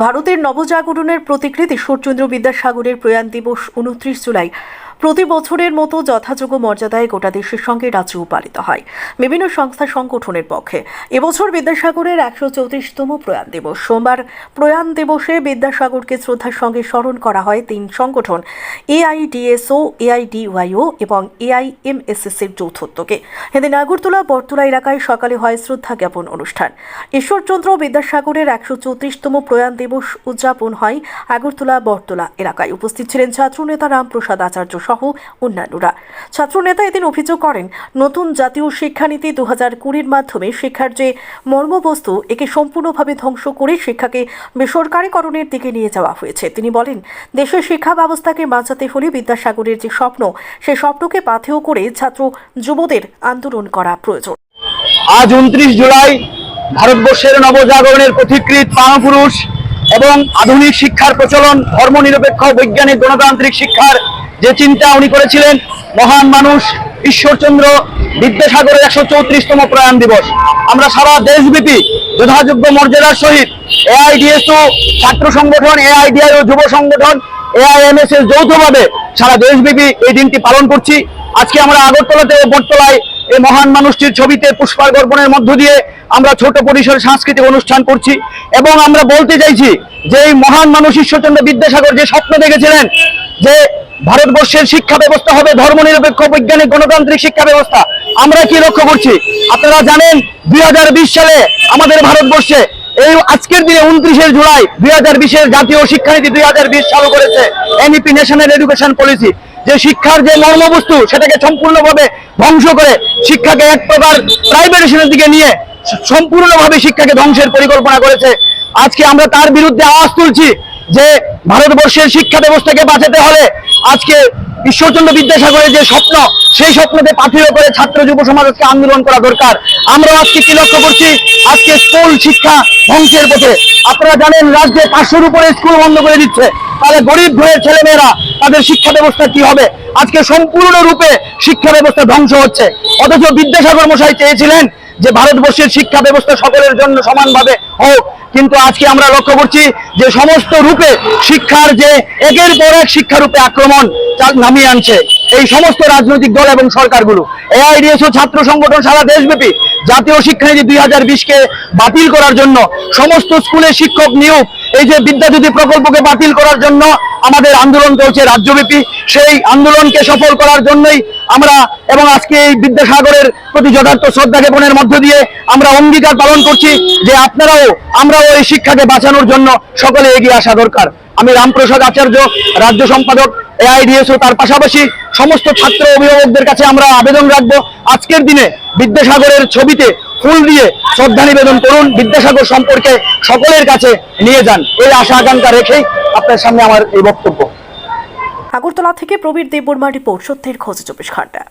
ভারতের নবজাগরণের প্রতিকৃতি ঈশ্বরচন্দ্র বিদ্যাসাগরের প্রয়াণ দিবস উনত্রিশ জুলাই। প্রতি বছরের মতো যথাযোগ্য মর্যাদায় গোটা দেশের সঙ্গে রাজ্যও পালিত হয়। বিভিন্ন সংস্থা সংগঠনের পক্ষে। এবছর বিদ্যাসাগরের একশো চৌত্রিশতম প্রয়াণ দিবস। সোমবার প্রয়াণ দিবসে বিদ্যাসাগরকে শ্রদ্ধার সঙ্গে স্মরণ করা হয় তিন সংগঠন, এআইডিএসও, এআইডিওয়াইও এবং এআইএমএসএসের যৌথ উদ্যোগে এদিন আগরতলা, বটতলা এলাকায় সকালে হয় শ্রদ্ধা জ্ঞাপন অনুষ্ঠান। ঈশ্বরচন্দ্র বিদ্যাসাগরের একশো চৌত্রিশতম প্রয়াণ দিবস উদযাপন হয় আগরতলা, বটতলা এলাকায়। উপস্থিত ছিলেন ছাত্রনেতা রামপ্রসাদ আচার্য সহ অন্যান্যরা। ছাত্রনেতা এদিন অভিযোগ করেন, নতুন জাতীয় শিক্ষানীতি দু হাজার কুড়ির মাধ্যমে শিক্ষার যে মর্মবস্তু, একে সম্পূর্ণভাবে ধ্বংস করে শিক্ষাকে বেসরকারীকরণের দিকে নিয়ে যাওয়া হয়েছে। তিনি বলেন, দেশের শিক্ষা ব্যবস্থাকে বাঁচাতে হলে বিদ্যাসাগরের যে স্বপ্ন, সে স্বপ্নকে পাথেয় করে ছাত্র যুবদের আন্দোলন করা প্রয়োজন। আজ উনত্রিশ জুলাই ভারতবর্ষের নবজাগরণের পথিকৃত মহাপুরুষ এবং আধুনিক শিক্ষার প্রচলন, ধর্মনিরপেক্ষ, বৈজ্ঞানিক, গণতান্ত্রিক শিক্ষার যে চিন্তা উনি করেছিলেন, মহান মানুষ, ঈশ্বরচন্দ্র বিদ্যাসাগরের একশো চৌত্রিশতম প্রয়াণ দিবস। আমরা সারা দেশব্যাপী যথাযোগ্য মর্যাদার সহিত এআইডিএসও, ছাত্র সংগঠন এআইডিআইও যুব সংগঠন এআইএমএসএস যৌথভাবে সারা দেশব্যাপী এই দিনটি পালন করছি। আজকে আমরা আগরতলাতে ও বটতলায় এই মহান মানুষটির ছবিতে পুষ্পার্পণের মধ্য দিয়ে আমরা ছোট পরিসরে সাংস্কৃতিক অনুষ্ঠান করছি এবং আমরা বলতে চাইছি যে এই মহান মানুষ ঈশ্বরচন্দ্র বিদ্যাসাগর যে স্বপ্ন দেখেছিলেন, যে ভারতবর্ষের শিক্ষা ব্যবস্থা হবে ধর্মনিরপেক্ষ, বৈজ্ঞানিক, গণতান্ত্রিক শিক্ষা ব্যবস্থা। আমরা কি লক্ষ্য করছি? আপনারা জানেন, দুই হাজার বিশ সালে আমাদের ভারতবর্ষে এই আজকের দিনে উনত্রিশে জুলাই দুই হাজার বিশের জাতীয় শিক্ষানীতি দুই হাজার বিশ চালু করেছে এনইপি ন্যাশনাল এডুকেশন পলিসি যে শিক্ষার যে মর্মবস্তু, সেটাকে সম্পূর্ণভাবে ধ্বংস করে শিক্ষাকে এক প্রকার প্রাইভেটেশনের দিকে নিয়ে সম্পূর্ণভাবে শিক্ষাকে ধ্বংসের পরিকল্পনা করেছে। আজকে আমরা তার বিরুদ্ধে আওয়াজ তুলছি যে ভারতবর্ষের শিক্ষা ব্যবস্থাকে বাঁচাতে হলে আজকে ঈশ্বরচন্দ্র বিদ্যাসাগরের যে স্বপ্ন, সেই স্বপ্নকে পাথেয় করে ছাত্র যুব সমাজ আজকে আন্দোলন করা দরকার। আমরা আজকে কি লক্ষ্য করছি? আজকে স্কুল শিক্ষা ধ্বংসের পথে। আপনারা জানেন, রাজ্যে পাঁচশোর উপরে স্কুল বন্ধ করে দিচ্ছে। তাহলে গরিব ঘরের ছেলেমেয়েরা, তাদের শিক্ষা ব্যবস্থা কি হবে? আজকে সম্পূর্ণ রূপে শিক্ষা ব্যবস্থা ধ্বংস হচ্ছে। অথচ বিদ্যাসাগর মশাই চেয়েছিলেন যে ভারতবর্ষের শিক্ষা ব্যবস্থা সকলের জন্য সমানভাবে হোক, কিন্তু আজকে আমরা লক্ষ্য করছি যে সমস্ত রূপে শিক্ষার যে একের পর এক শিক্ষা রূপে আক্রমণ নামিয়ে আনছে। এই সমস্ত রাজনৈতিক দল এবং সরকারগুলো এআইডিএসও ছাত্র সংগঠন সারা দেশব্যাপী জাতীয় শিক্ষানীতি দুই হাজার বিশকে বাতিল করার জন্য, সমস্ত স্কুলে শিক্ষক নিয়োগ, এই যে বিদ্যাজ্যোতি প্রকল্পকে বাতিল করার জন্য আমাদের আন্দোলন চলছে রাজ্যব্যাপী, সেই আন্দোলনকে সফল করার জন্যই আমরা এবং আজকে এই বিদ্যাসাগরের প্রতি যথার্থ শ্রদ্ধা জ্ঞাপনের মধ্য দিয়ে আমরা অঙ্গীকার পালন করছি যে আপনারাও, আমরাও এই শিক্ষাকে বাঁচানোর জন্য সকলে এগিয়ে আসা দরকার। আমি রামপ্রসাদ আচার্য, রাজ্য সম্পাদক এআইডিএসও তার পাশাপাশি সমস্ত ছাত্র অভিভাবকদের কাছে আমরা আবেদন রাখব। আজকের দিনে বিদ্যাসাগরের ছবিতে ফুল দিয়ে শ্রদ্ধা নিবেদন করুন। বিদ্যাসাগর সম্পর্কে সকলের কাছে নিয়ে যান। এই আশা আকাঙ্ক্ষা রেখেই আপনার সামনে আমার এই বক্তব্য। আগরতলা থেকে প্রবীর দেববর্মা রিপোর্ট, সত্যের খোঁজ চব্বিশ ঘণ্টা।